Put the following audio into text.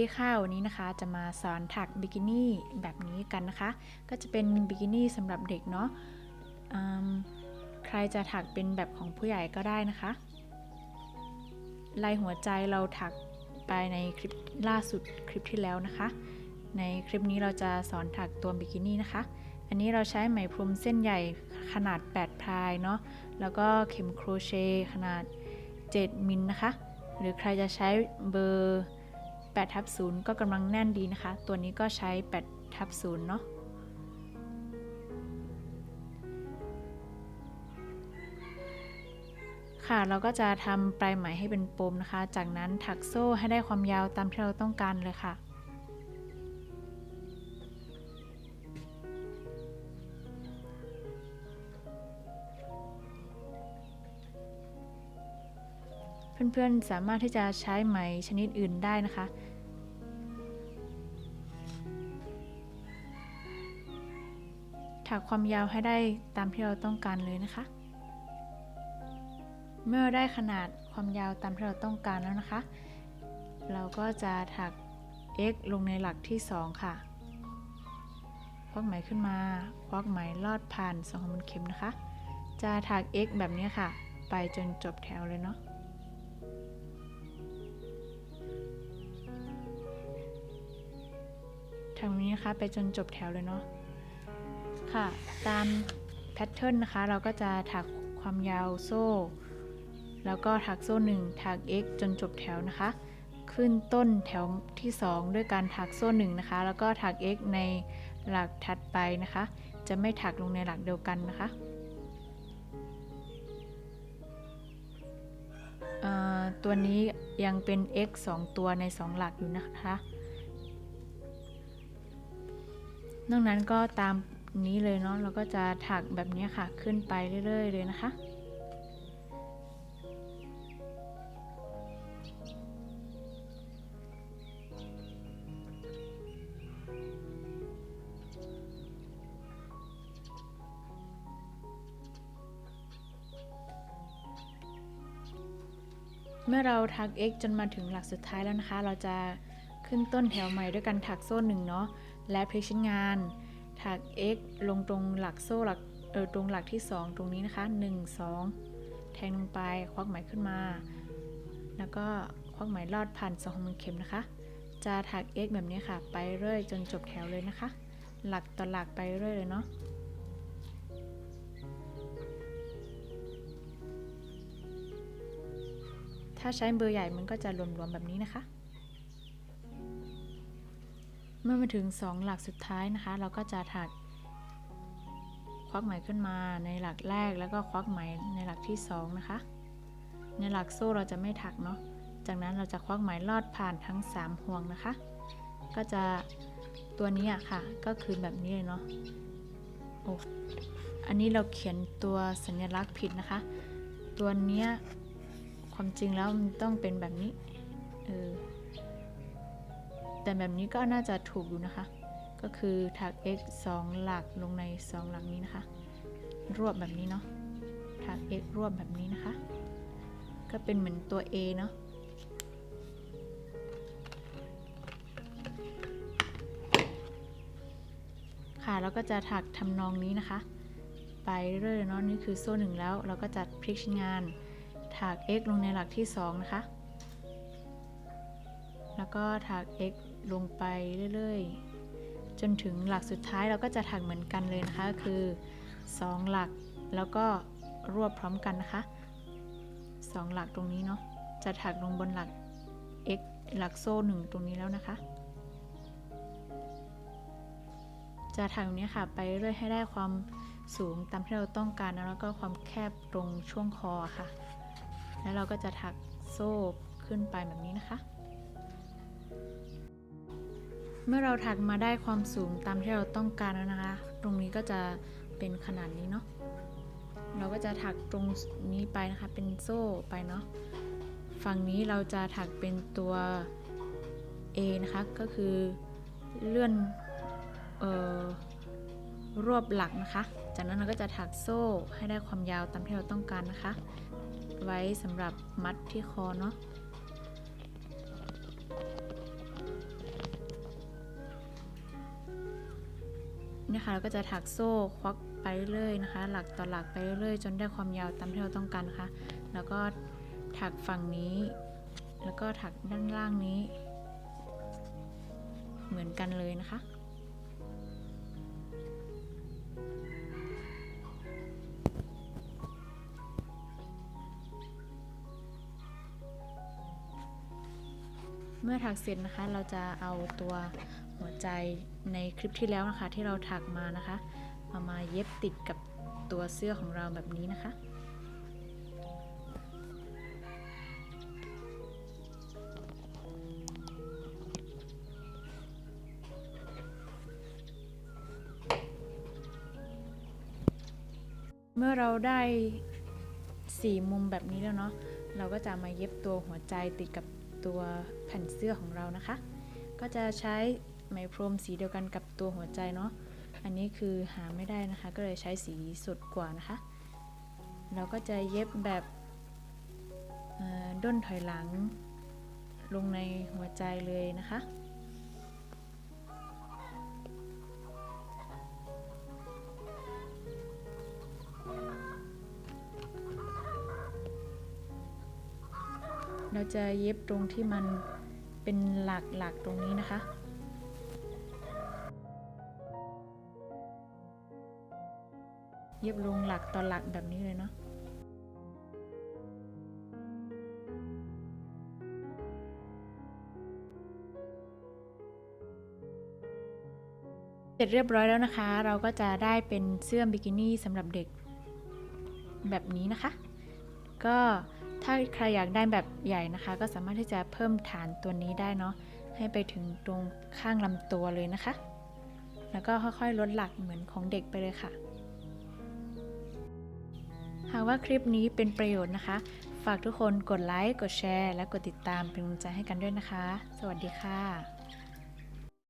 ดีค่ะวันนี้นะคะจะมาสอนถักบิกินี่แบบนี้กันนะคะ ก็จะเป็นบิกินี่สำหรับเด็กเนาะใครจะถักเป็นแบบของผู้ใหญ่ก็ได้นะคะ ลายหัวใจเราถักไปในคลิปล่าสุดคลิปที่แล้วนะคะ ในคลิปนี้เราจะสอนถักตัวบิกินี่นะคะ อันนี้เราใช้ไหมพรมเส้นใหญ่ขนาด 8 พลายเนาะแล้วก็เข็มโครเชต์ขนาด 7 มิลนะคะ หรือใครจะใช้เบอร์ 8ทับ0ก็กำลังแน่นดีนะคะ ตัวนี้ก็ใช้8ทับ0เนาะค่ะเราก็จะทำปลายไหมให้เป็นปมนะคะ จากนั้นถักโซ่ให้ได้ความยาวตามที่เราต้องการเลยค่ะ เพื่อนๆสามารถที่จะใช้ไหมชนิดอื่นได้นะคะ ถักความยาวให้ได้ตามที่เราต้องการเลยนะคะ เมื่อได้ขนาดความยาวตามที่เราต้องการแล้วนะคะ เราก็จะถัก x ลงในหลักที่ 2 ค่ะ ควักไหมขึ้นมา ควักไหมลอดผ่านสองหัวมุนเข็มนะคะ จะถัก x แบบนี้ค่ะ ไปจนจบแถวเลยเนาะ ทำแบบนี้นะคะไปจนจบแถวเลยเนาะค่ะ ตามแพทเทิร์นนะคะ เราก็จะถักความยาวโซ่ แล้วก็ถักโซ่1ถัก x จนจบแถวนะคะ ขึ้นต้นแถวที่ 2 ด้วยการถักโซ่1นะคะ แล้วก็ถัก x ในหลักถัดไปนะคะ จะไม่ถักลงในหลักเดียวกันนะคะตัวนี้ยังเป็น x 2 ตัวใน 2 หลักอยู่นะคะ นอกนั้นก็ตามนี้เลยเนาะเราก็จะถักแบบนี้ค่ะขึ้นไปเรื่อย ๆ เลยนะคะเมื่อเราถัก x จนมาถึงหลักสุดท้ายแล้วนะคะ เราจะ ขึ้นต้นแถวใหม่ด้วยการถักโซ่หนึ่งเนาะและพลิกชิ้นงาน ถัก x ลงตรงหลักโซ่หลักเออตรงหลักที่ 2 ตรงนี้นะคะ 1 2 แทงลงไปควักไหมขึ้นมา แล้วก็ควักไหมลอดผ่านสองมุนเข็มนะคะ จะถัก x แบบนี้ค่ะ ไปเรื่อยจนจบแถวเลยนะคะ หลักต่อหลักไปเรื่อยเลยเนาะถ้าใช้เบอร์ใหญ่มันก็จะรวมๆแบบนี้นะคะ เมื่อมาถึง 2 หลักสุดท้ายนะคะ เราก็จะถักควักไหมขึ้นมาในหลักแรกแล้วก็ควักไหมในหลักที่ 2 นะคะ ในหลักโซ่เราจะไม่ถักเนาะจากนั้นเราจะควักไหมลอดผ่านทั้ง 3 ห่วงนะคะ ก็จะตัวนี้อะค่ะ ก็คือแบบนี้เลยเนาะโอ้อันนี้เราเขียนตัวสัญลักษณ์ผิดนะคะ ตัวเนี้ยความจริงแล้วมันต้องเป็นแบบนี้ เออ แต่แบบนี้ก็น่าจะถูกอยู่นะคะ ก็คือถัก x 2 หลักลงใน 2 หลักนี้นะคะ รวบแบบนี้เนาะถัก x รวบแบบนี้นะคะ ก็เป็นเหมือนตัว a เนาะค่ะแล้วก็จะถักทำนองนี้นะคะ ไปเรื่อยๆเนาะนี่คือโซ่หนึ่งแล้ว เราก็จะพลิกชิ้นงานถัก x ลงในหลักที่ 2 นะคะ แล้วก็ถัก x ลงไปเรื่อยๆ จนถึงหลักสุดท้ายเราก็จะถักเหมือนกันเลยนะคะ คือ 2 หลักแล้วก็รวบพร้อมกันนะคะ 2 หลักตรงนี้เนาะจะถักลงบนหลัก x หลักโซ่1ตรงนี้แล้วนะคะ จะถักแบบนี้ค่ะไปเรื่อยให้ได้ความสูงตามที่เราต้องการนะแล้วก็ความแคบตรงช่วงคอค่ะ แล้วเราก็จะถักโซ่ขึ้นไปแบบนี้นะคะ เมื่อเราถักมาได้ความสูงตามที่เราต้องการแล้วนะคะ ตรงนี้ก็จะเป็นขนาดนี้เนาะ เราก็จะถักตรงนี้ไปนะคะ เป็นโซ่ไปเนาะ ฝั่งนี้เราจะถักเป็นตัว A นะคะ ก็คือเลื่อนออรวบหลักนะคะ จากนั้นเราก็จะถักโซ่ให้ได้ความยาวตามที่เราต้องการนะคะ ไว้สำหรับมัดที่คอเนาะ นี่ยค่ะเราก็จะถักโซ่ควักไปเรื่อยนะคะ หลักต่อหลักไปเรื่อยจนได้ความยาวตามที่เราต้องการนะคะแล้วก็ถักฝั่งนี้ แล้วก็ถักด้านล่างนี้ เหมือนกันเลยนะคะเมื่อถักเสร็จนะคะ เราจะเอาตัว หัวใจในคลิปที่แล้วนะคะ ที่เราถักมานะคะเอามาเย็บติดกับตัวเสื้อของเราแบบนี้นะคะเมื่อเราได้สี่มุมแบบนี้แล้วเนาะ เราก็จะมาเย็บตัวหัวใจติดกับตัวแผ่นเสื้อของเรานะคะ ก็จะใช้ ไหมพรมสีเดียวกันกับตัวหัวใจเนาะ อันนี้คือหาไม่ได้นะคะ ก็เลยใช้สีสดกว่านะคะ เราก็จะเย็บแบบด้นถอยหลัง ลงในหัวใจเลยนะคะเราจะเย็บตรงที่มันเป็นหลักหลักๆตรงนี้นะคะ ย็บลงหลักต่อหลักแบบนี้เลยเนาะเสร็จเรียบร้อยแล้วนะคะ เราก็จะได้เป็นเสื้อบิกินี่สำหรับเด็กแบบนี้นะคะ ก็ถ้าใครอยากได้แบบใหญ่นะคะ ก็สามารถที่จะเพิ่มฐานตัวนี้ได้เนาะให้ไปถึงตรงข้างลำตัวเลยนะคะ แล้วก็ค่อยๆลดหลักเหมือนของเด็กไปเลยค่ะากว่าคลิปนี้เป็นประโยชน์นะคะ ฝากทุกคนกดไลค์ กดแชร์ และกดติดตามเป็นกำลังใจให้กันด้วยนะคะ สวัสดีค่ะ